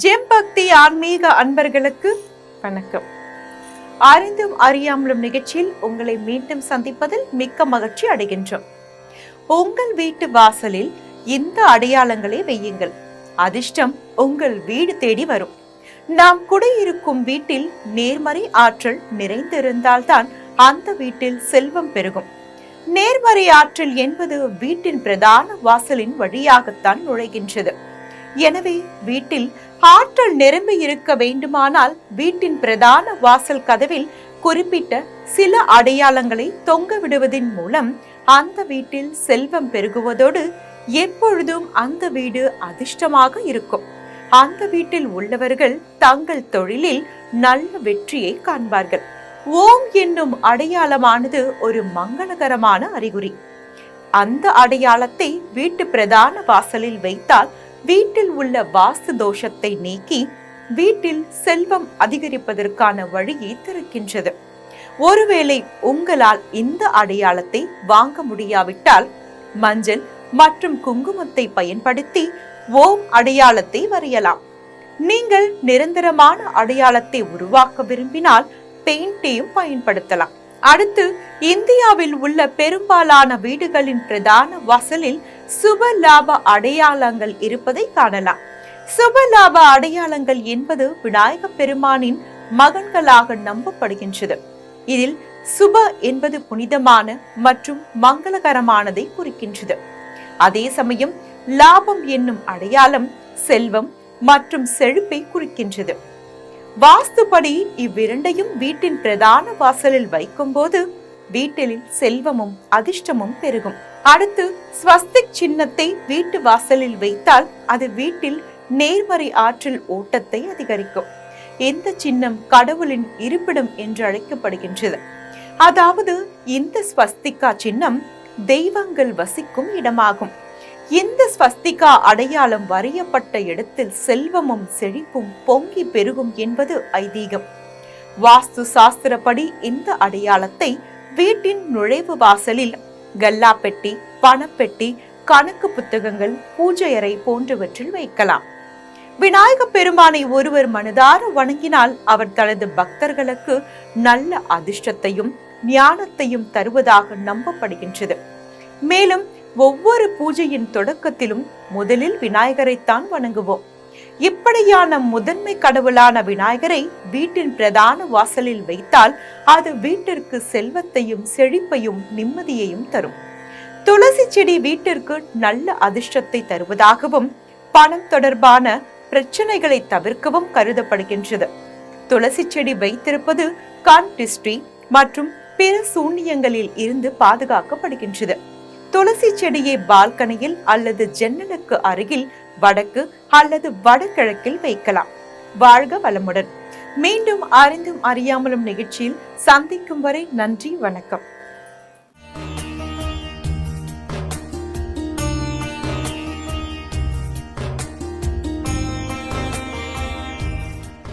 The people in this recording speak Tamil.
ஜெம் பக்தி ஆன்மீக அன்பர்களுக்கு வணக்கம். அறிந்தும் அறியாமலும் நிகழ்ச்சியில் உங்களை மீண்டும் சந்திப்பதில் மிக்க மகிழ்ச்சி அடைகின்றோம். உங்கள் வீட்டு வாசலில் இந்த அடையாளங்களை வையுங்கள். அதிர்ஷ்டம் உங்கள் வீடு தேடி வரும். நாம் குடியிருக்கும் வீட்டில் நேர்மறை ஆற்றல் நிறைந்திருந்தால்தான் அந்த வீட்டில் செல்வம் பெருகும். நேர்மறை ஆற்றல் என்பது வீட்டின் பிரதான வாசலின் வழியாகத்தான் நுழைகின்றது. எனவே வீட்டில் ஆற்றல் நிரம்பி இருக்க வேண்டுமானால் வீட்டின் பிரதான வாசல் கதவில் குறிப்பிட்ட சில அடையாளங்களை தொங்க விடுவதன் மூலம் அந்த வீட்டில் செல்வம் பெருகுவதோடு எப்பொழுதும் அந்த வீடு அதிர்ஷ்டமாக இருக்கும். அந்த வீட்டில் உள்ளவர்கள் தங்கள் தொழிலில் நல்ல வெற்றியை காண்பார்கள். ஓம் என்னும் அடையாளமானது ஒரு மங்களகரமான அறிகுறி. அந்த அடையாளத்தை வீட்டு பிரதான வாசலில் வைத்தால் வீட்டில் உள்ள வாஸ்து தோஷத்தை நீக்கி வீட்டில் செல்வம் அதிகரிப்பதற்கான வழியை திறக்கின்றது ஒருவேளை உங்களால் இந்த அடையாளத்தை வாங்க முடியாவிட்டால் மஞ்சள் மற்றும் குங்குமத்தை பயன்படுத்தி ஓம் அடையாளத்தை வரையலாம். நீங்கள் நிரந்தரமான அடையாளத்தை உருவாக்க விரும்பினால் பெயிண்டையும் பயன்படுத்தலாம். அடுத்து இந்தியாவில் உள்ள பெரும்பாலான வீடுகளின் பிரதான வாசலில் சுப லாப அடையாளங்கள் இருப்பதை காணலாம். சுப லாப அடையாளங்கள் என்பது விநாயக பெருமானின் மகன்களாக நம்பப்படுகின்றது. இதில் சுப என்பது புனிதமான மற்றும் மங்களகரமானதை குறிக்கின்றது. அதே சமயம் லாபம் என்னும் அடையாளம் செல்வம் மற்றும் செழிப்பை குறிக்கின்றது. வாஸ்துபடி இவ்விரண்டையும் வீட்டின் பிரதான வாசலில் வைக்கும்போது வீட்டில் செல்வமும் அதிர்ஷ்டமும் பெருகும். அடுத்து ஸ்வஸ்திக் சின்னத்தை வீட்டு வாசலில் வைத்தால் அது வீட்டில் நேர்மறை ஆற்றல் ஓட்டத்தை அதிகரிக்கும். இந்த சின்னம் கடவுளின் இருப்பிடம் என்று அழைக்கப்படுகின்றது. அதாவது இந்த ஸ்வஸ்திகா சின்னம் தெய்வங்கள் வசிக்கும் இடமாகும். இந்த ஸ்வஸ்திகா அடையாளம் வரையப்பட்ட இடத்தில் செல்வமும் செழிப்பும் பொங்கி பெருகும் என்பது ஐதீகம். வாஸ்து சாஸ்திரப்படி இந்த அடையாளத்தை வீட்டின் நுழைவு வாசலில் கல்லா பெட்டி பணப்பெட்டி கணக்கு புத்தகங்கள் பூஜை அறை போன்றவற்றில் வைக்கலாம். விநாயக பெருமானை ஒருவர் மனதார வணங்கினால் அவர் தனது பக்தர்களுக்கு நல்ல அதிர்ஷ்டத்தையும் ஞானத்தையும் தருவதாக நம்பப்படுகின்றது. மேலும் ஒவ்வொரு பூஜையின் தொடக்கத்திலும் முதலில் விநாயகரைத்தான் வணங்குவோம். இப்படியான முதன்மை கடவுளான விநாயகரை வீட்டின் பிரதான வாசலில் வைத்தால் அது வீட்டிற்கு செல்வத்தையும் செழிப்பையும் நிம்மதியையும் தரும். துளசி செடி வீட்டிற்கு நல்ல அதிர்ஷ்டத்தை தருவதாகவும் பணம் தொடர்பான பிரச்சனைகளை தவிர்க்கவும் கருதப்படுகின்றது. துளசி செடி வைத்திருப்பது கண் டிஸ்ட்ரி மற்றும் பிற சூன்யங்களில் இருந்து பாதுகாக்கப்படுகின்றது. துளசி செடியை பால்கனியில் அல்லது ஜன்னலுக்கு அருகில் வடக்கு அல்லது வடகிழக்கில் வைக்கலாம். வாழ்க வளமுடன். மீண்டும் அறிந்தும் அறியாமலும் நிகழ்ச்சியில் சந்திக்கும் வரை நன்றி வணக்கம்.